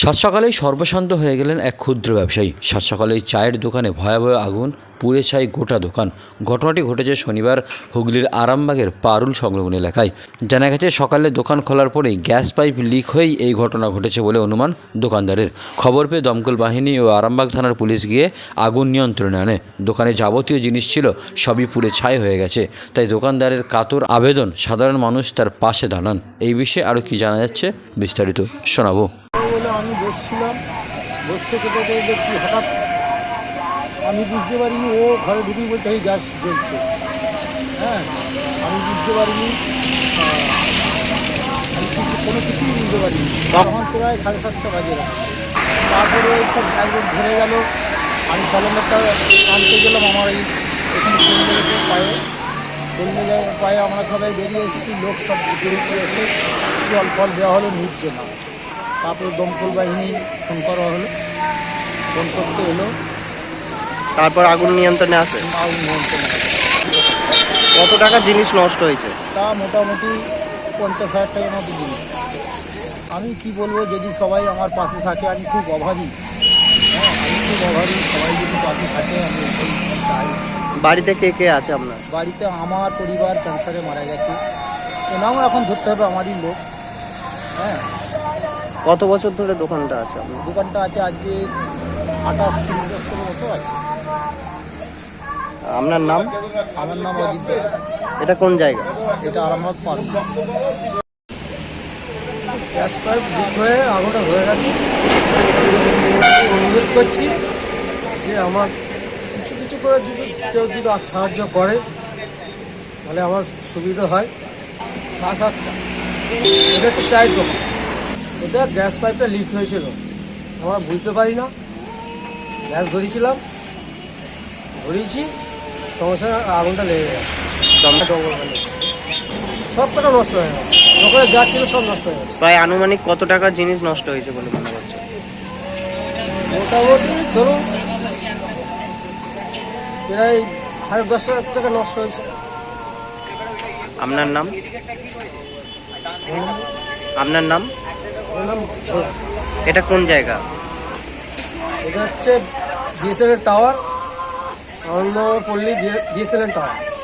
সাত সকালেই সর্বশান্ত হয়ে গেলেন এক ক্ষুদ্র ব্যবসায়ী। সাত সকালেই চায়ের দোকানে ভয়াবহ আগুন, পুড়ে ছাই গোটা দোকান। ঘটনাটি ঘটেছে শনিবার হুগলির আরামবাগের পারুল সংলগ্ন এলাকায়। জানা গেছে, সকালে দোকান খোলার পরেই গ্যাস পাইপ লিক হয়েই এই ঘটনা ঘটেছে বলে অনুমান দোকানদারের। খবর পেয়ে দমকল বাহিনী ও আরামবাগ থানার পুলিশ গিয়ে আগুন নিয়ন্ত্রণে আনে। দোকানে যাবতীয় জিনিস ছিল, সবই পুড়ে ছাই হয়ে গেছে। তাই দোকানদারের কাতর আবেদন সাধারণ মানুষ তার পাশে দাঁড়ান। এই বিষয়ে আরও কি জানা যাচ্ছে, বিস্তারিত শোনাবো। আমি বসছিলাম। বসতে থেকে দেখছি হঠাৎ? আমি বুঝতে পারিনি, ও ঘরে ঢুকেই বলছে, এই গ্যাস জ্বলছে। হ্যাঁ আমি বুঝতে পারিনি। কোনো কিছুই বুঝতে পারিনি। তখন প্রায় সাড়ে সাতটা বাজে। তারপরে ওই সব একদম ধরে গেল। আমি সালেন্ডারটা আনতে গেলাম, আমার এই এখানে গেছে পায়ে। যাওয়ার পায়ে আমরা সবাই বেরিয়ে এসেছি, লোক সব ঘুরে এসে জল ফল দেওয়া হলো নিচ্ছে না তারপরে দমকল বাহিনী ফোন করা হলো। ফোন করতে এলো। তারপর আগুন নিয়ন্ত্রণে আসে? আগুন নিয়ন্ত্রণে আসে। কত টাকা জিনিস নষ্ট হয়েছে? তা মোটামুটি পঞ্চাশ হাজার টাকার মতো জিনিস। আমি কি বলব যদি সবাই আমার পাশে থাকে আমি খুব অভাবী। হ্যাঁ আমি খুব অভাবী সবাই যদি পাশে থাকে আমি এটাই চাই। বাড়িতে কে কে আছে আপনার? বাড়িতে আমার পরিবার ক্যান্সারে মারা গেছে। এনাও এখন ধরতে হবে আমারই লোক। কত বছর ধরে দোকানটা আছে আপনার? দোকানটা আছে আজকে আঠাশ তিরিশ বছরের মতো আছে। আপনার নাম? আমার নাম অজিত এটা কোন জায়গা? এটা Arambagh park. Gas pipe leak হয়ে আগুনটা হয়ে গেছে। অনুরোধ করছি যে আমার কিছু কিছু করে যদি কেউ যদি আর সাহায্য করে তাহলে আমার সুবিধা হয়। সাত সাতটা। এটা হচ্ছে চায়ের দোকান। এটা গ্যাস পাইপটা লিক হয়েছিল। আমরা বুঝতে পারি না গ্যাস ধরিয়েছিলাম ধরিয়েছি সঙ্গে সঙ্গে আগুনটা লেগে গেছে হয়ে সব কটা নষ্ট হয়ে গেছে। দোকানে যা ছিল সব নষ্ট হয়ে গেছে। প্রায় আনুমানিক কত টাকার জিনিস নষ্ট হয়েছে বলে মনে করছে মোটামুটি ধরুন প্রায় সাড়ে দশ হাজার টাকা নষ্ট হয়েছে। আপনার নাম? আপনার নাম? এটা কোন জায়গা? এটা হচ্ছে BSNL tower Anandapalli BSNL tower